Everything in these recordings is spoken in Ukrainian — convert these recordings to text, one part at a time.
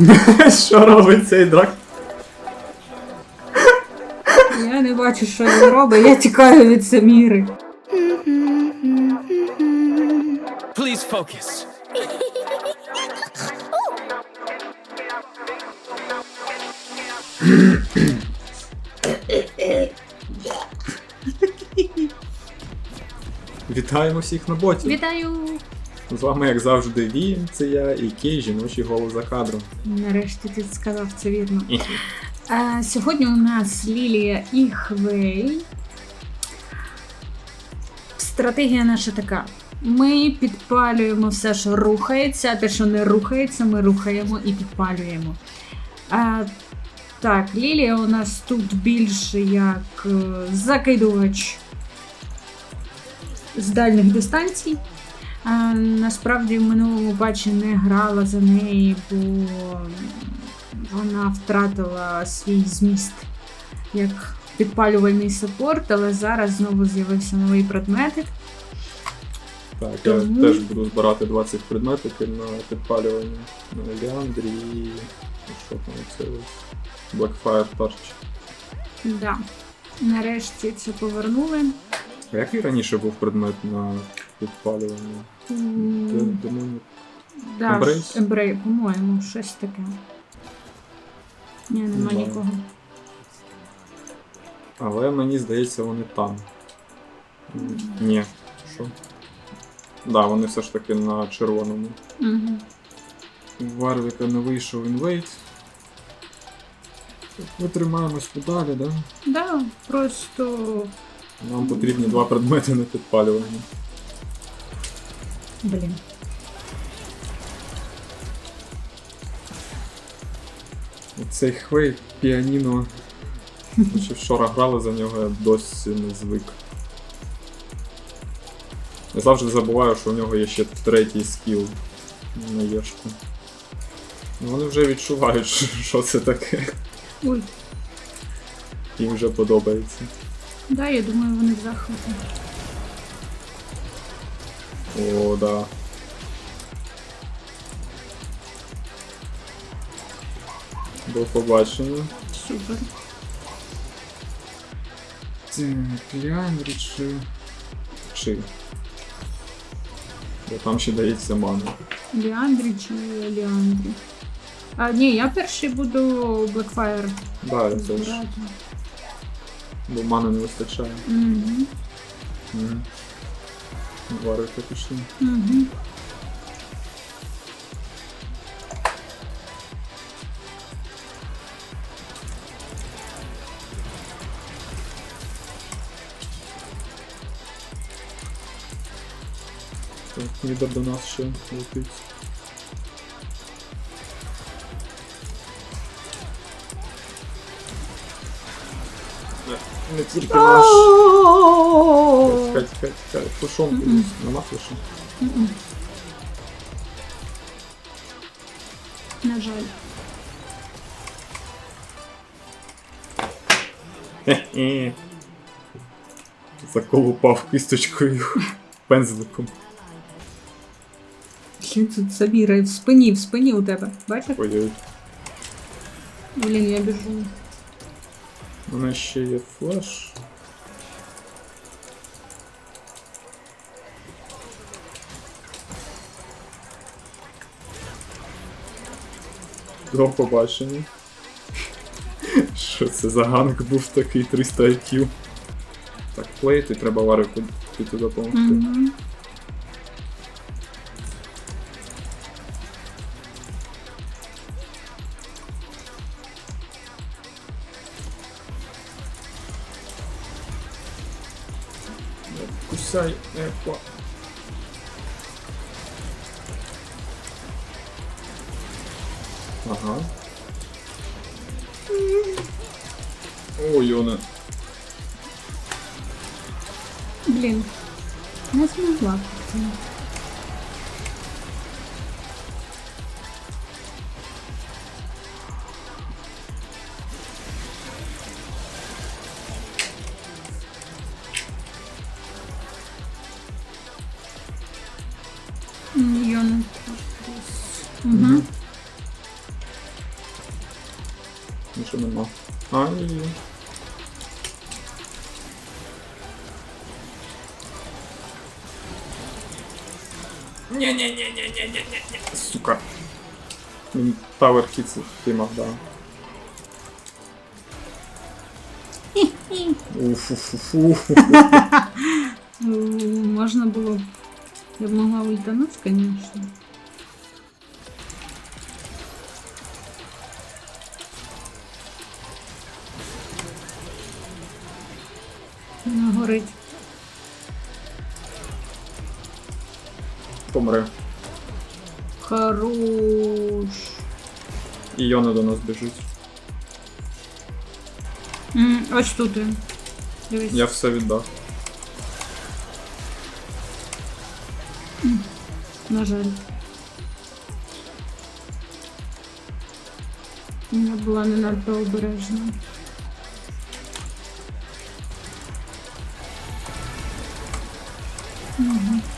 Що робить цей драк? Я не бачу, що він робить, я тікаю від Саміри. Please focus. Вітаємо всіх на боті. Вітаю! З вами, як завжди, Ві, це я і Кей, жіночий голос за кадром. Нарешті ти сказав це вірно. А, сьогодні у нас Лілія і Хвей. Стратегія наша така. Ми підпалюємо все, що рухається, а те, що не рухається, ми рухаємо і підпалюємо. А, так, Лілія у нас тут більше як е, закидувач з дальніх дистанцій. А, насправді в минулому патчі не грала за неї, бо вона втратила свій зміст як підпалювальний саппорт, але зараз знову з'явився новий предметик. Так, Тому- я теж буду збирати 20 предметів на підпалювання на Ліандрі і що там це Blackfire Touch. Да. Нарешті це повернули. А який раніше був предмет на підпалювання? Де-? Да, Embrace? Ембрей, по-моєму, щось таке. Ні, нема нікого. Але мені здається, вони там. М, Ні. Що? Да, вони все ж таки на червоному. Угу. У Варвіка не вийшов інвейт. Ми тримаємось подалі, да? Да, просто Нам потрібні два предмети на підпалювання. Блін. Цей хвей піаніно. Ще вчора грали за нього, я досі не звик. Я завжди забуваю, що у нього є ще третій скіл на єшку. Ну, Вони вже відчувають, що- це таке. Ой, Їм вже подобається. да, я думаю, вони в захваті. О, да. До побачення. Супер. Так, Ліандрі чи. Чи. Бо там ще дається мана. Ліандрі чи Ліандрі? А, ні, я перший буду Blackfire Да, я теж. збирати. Бо мани не вистачає. Угу. Угу. Варити пішли. Угу. Так, лідер до нас ще летить. Не, Не тільки наш. Тікай, тікай, тікай. Флешом кудись. Нема флеша. На жаль. Хе-хе. Заколупав кисточкою пензликом. Що тут Саміра в спині, в спині у тебе. Бачиш? Ой-ой. Блін, я біжу. У мене ще є флеш. До побачення. Що це за ганг був такий 300 IQ? Так, плейти, треба варику піти допомогти. Угу. Кусай, епа. Ага. Ой, Йона. Блін. Не змогла. потім. М, Я не Угу. Нема. А, ні. Ні-ні-ні-ні-ні-ні-ні. Сука. Він Tower Kids втримав, да. Уфу-фу-фу. Ну, Можна було. б- Я б могла ультануть, звісно. Горить. Помре. Хорош. І Йона до нас біжить. М, Ось тут він. Дивись. Я все віддав. На жаль. Я була не надто обережна. Мгм.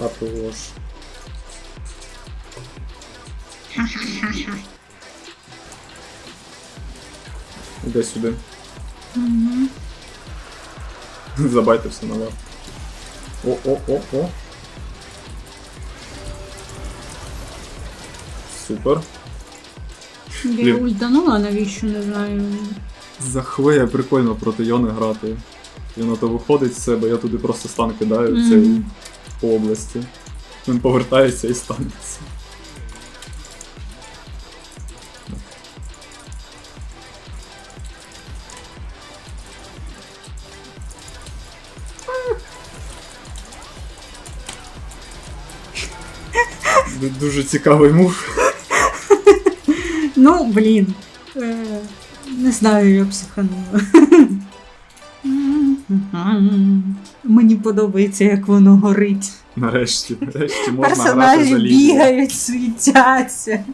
А то ж. Іди сюди. Мгм. Забайте все наверх. О-о-о-о. Супер. Я Блін. ультанула, навіщо не знаю. За хвея прикольно проти Йони грати. Вона то виходить з себе, я туди просто стан кидаю в цей Мгм. по області. Він повертається і станеться. Ду- Дуже цікавий мув. Ну, блін. Е, не знаю, я психанула. Мені подобається, як воно горить. Нарешті, нарешті можна грати за бігають, світяться.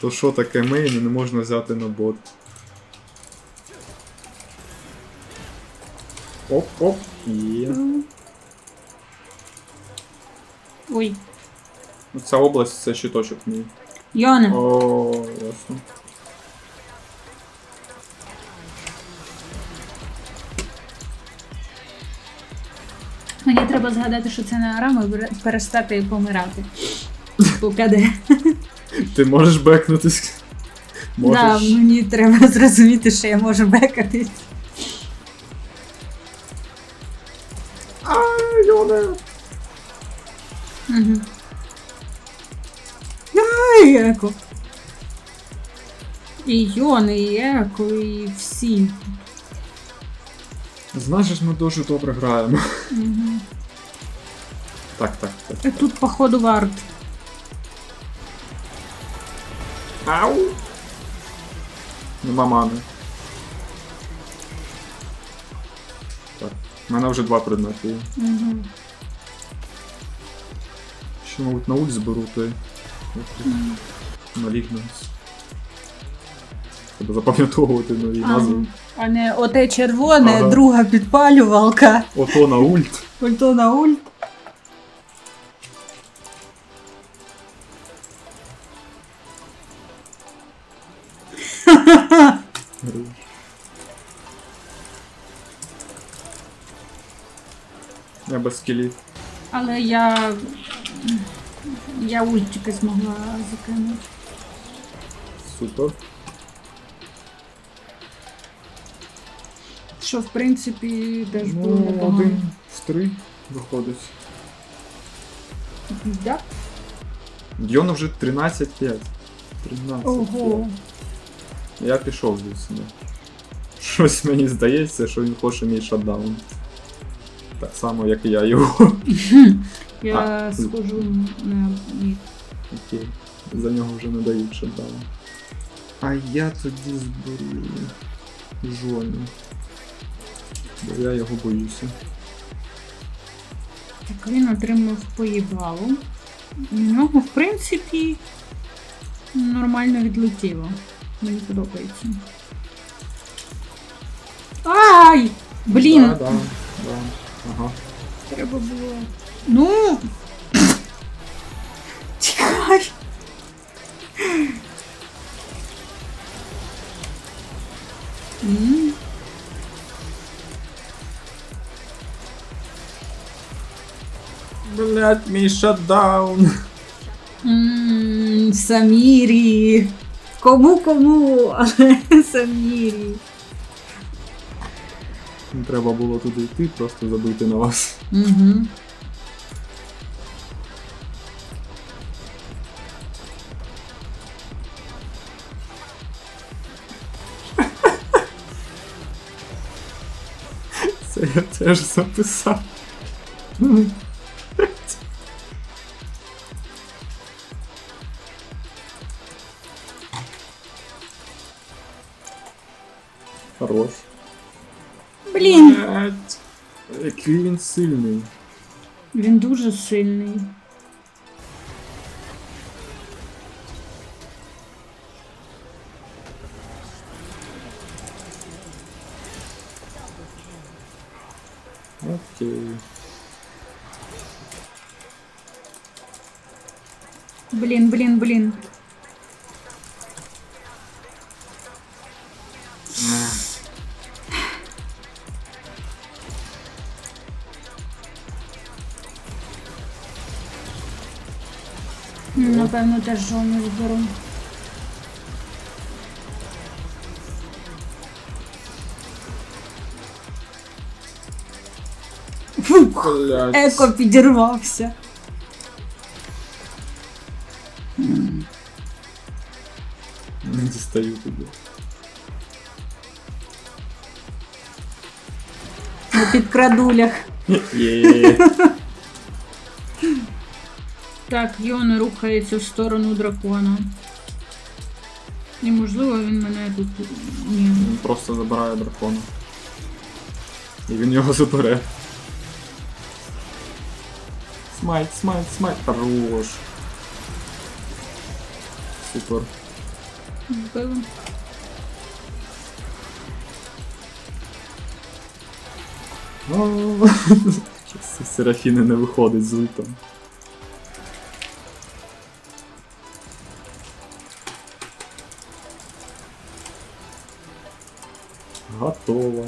То що таке мейн і не можна взяти на бот. Оп-оп. Є. Ой. Ну, Ця область це щиточок мій. Йоне, О, ясно. мені треба згадати, що це не арама, і пере- перестати помирати. Попаде. Ти можеш бекнутись? Можеш. Да, мені треба зрозуміти, що я можу бекатись. І Йони, і Еко, і всі. Знаєш, ми дуже добре граємо. Угу. Так, так, так. А тут, походу, варт. Ау! Нема мани. Так. У мене вже два предмети є. Угу. Ще, мабуть, на ульт зберу той. Малігненс. Треба запам'ятовувати нові назви. А не оте червоне, Ага. друга підпалювалка. Ото на ульт. Ульто на ульт. Я без скілів. Але я. Я ультики змогла закинути. Супер. Що, в принципі, теж було Ну, непогано. один в три виходить. Да? Дьона вже 13-5. 13. Ого. Я пішов звісно. Щось мені здається, що він хоче мій шатдаун. Так само, як і я його. Я А, схожу на ні. Окей. За нього вже не дають шатдаун. А я тоді зберу Жоню. Бо я його боюся. Так він отримав поїбалу. У нього, в принципі, нормально відлетіло. Мені подобається. Ай! Блін, Да, да, да. Ага. треба було. Ну. Тікай. Блять, мій шатдаун. м, Самірі. Кому кому, але Самірі. Треба було туди йти, просто забити на вас. Угу. Це я теж записав. він сильний. він дуже сильний. Окей. Блін, блін, блін. Напевно, теж жовну зберу. Фух, Блять. еко підірвався. Не дістаю тобі. На підкрадулях. Є. Так, Йон рухається в сторону дракона. І можливо він мене тут. Ні. Він просто забирає дракона. І він його забере. Смайт, смайт, смайт. Хорош. Супер. Вбили. Серафіни не виходить з ультом. Готово.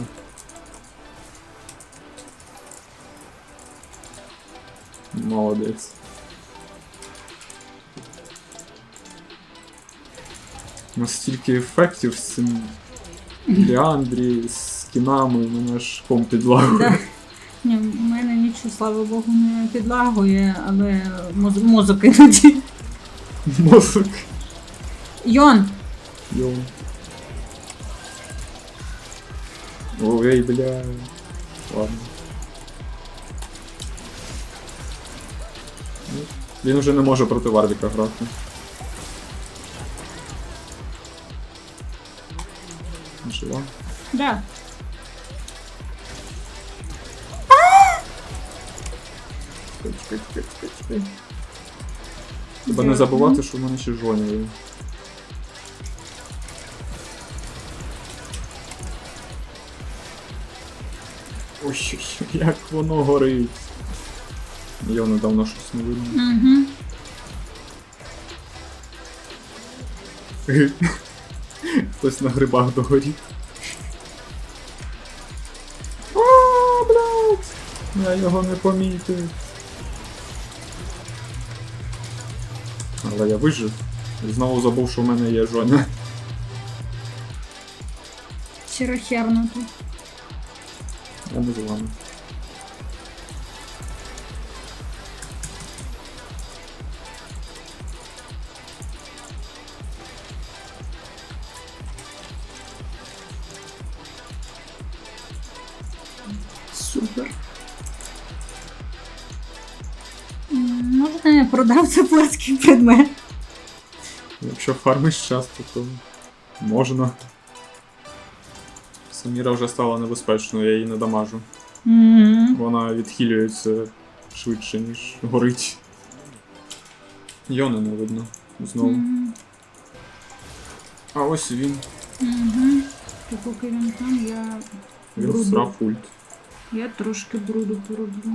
Молодець. У нас стільки ефектів з цим Ліандрі, з кінами, мене ж комп підлагує. Да. Ні, у мене нічого, слава Богу, не підлагує, але моз- мозок іноді. Мозок. Йон! Йо. Ой, бля. Ладно. Ну, Він уже не може проти Варвіка грати. Жива. Да. Чекай, чекай, чекай, чекай. Треба не забувати, що в мене ще жоня Ой, як воно горить. Я недавно щось не видно. Угу. Хтось на грибах догорів. О, блядь! Я його не помітив. Але я вижив. І знову забув, що в мене є жоня. Черохернути. Я з вами. Супер. Можна я продав це плоский предмет? Якщо фармиш часто, то можна. Саміра вже стала небезпечною, я її не дамажу. Угу. Вона відхилюється швидше, ніж горить. Йони не видно. Знову. А ось він. Угу. То поки він там, я Він Бруду. Я трошки бруду пороблю.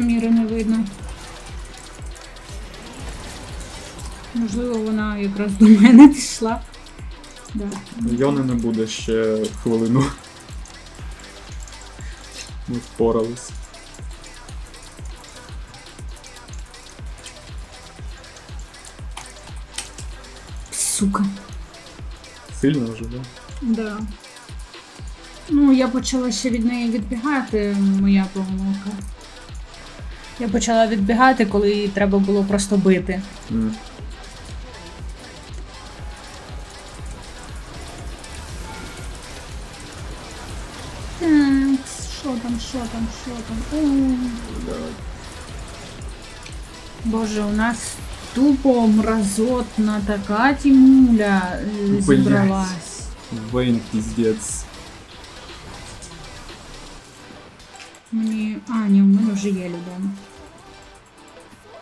Саміри не видно. Можливо, вона якраз до мене пішла. Да. Йони не буде ще хвилину. Ми впорались. Сука. Сильно вже, да? Да. Ну, я почала ще від неї відбігати, моя помилка. Я почала відбігати, коли її треба було просто бити. Так, що там, що там, що там? Боже, у нас тупо мразотна така тімуля е, зібралась. Вейн піздець. Мені. А, ні, в мене вже є людина.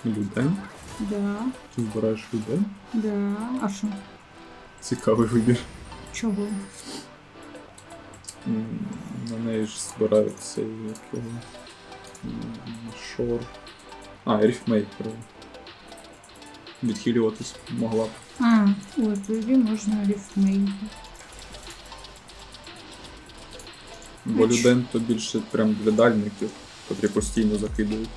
Люден? Да, Ти збираєш людей? да. А що? Цікавий вибір. Чого? На неї ж збираються як Шор. А, ріфмейкер. Відхилюватись могла б. А, ой, тоді можна рифмейк. Бо Бач. люден то більше прям для дальників, котрі постійно закидують.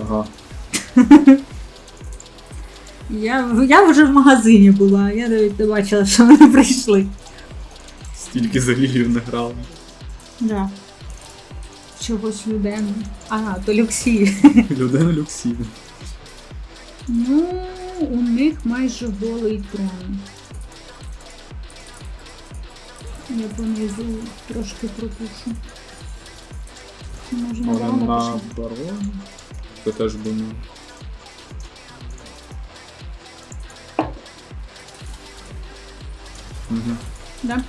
Ага. Я, я вже в магазині була, я навіть не бачила, що вони прийшли. Стільки за лілію не грали. Да. Чогось людину. Ага, то Люксі. Люден люксів. Ну, у них майже голий трон. Я понизу трошки пропушу. Можна барон. Це теж думаю. Угу. Да?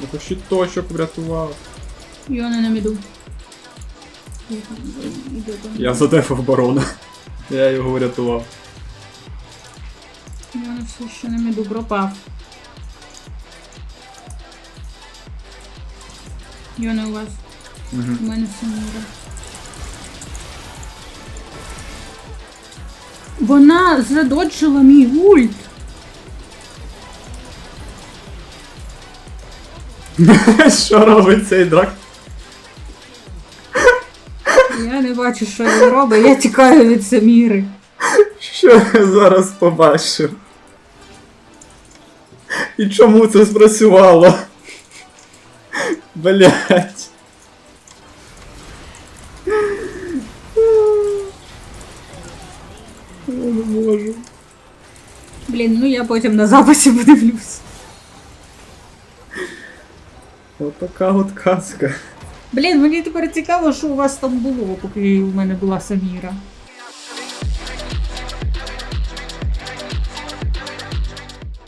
Ну то щиточок врятував. Йони на міду. Іде там. Я задефав барона. Я його врятував. Йони все ще на міду пропав. Йони у вас. Угу. У мене все міра. Вона задоджила мій ульт. Що робить цей драк? Бачу, що він робить, я тікаю від Саміри. Що я зараз побачив? І чому це спрацювало? Блять. Я не можу. Блін, ну я потім на записі подивлюсь. Отака от казка. Блін, мені тепер цікаво, що у вас там було, поки у мене була Саміра.